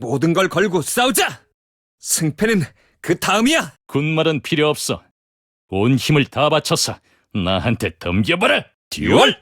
모든 걸 걸고 싸우자! 승패는 그 다음이야! 군말은 필요 없어. 온 힘을 다 바쳐서 나한테 덤겨봐라. 듀얼!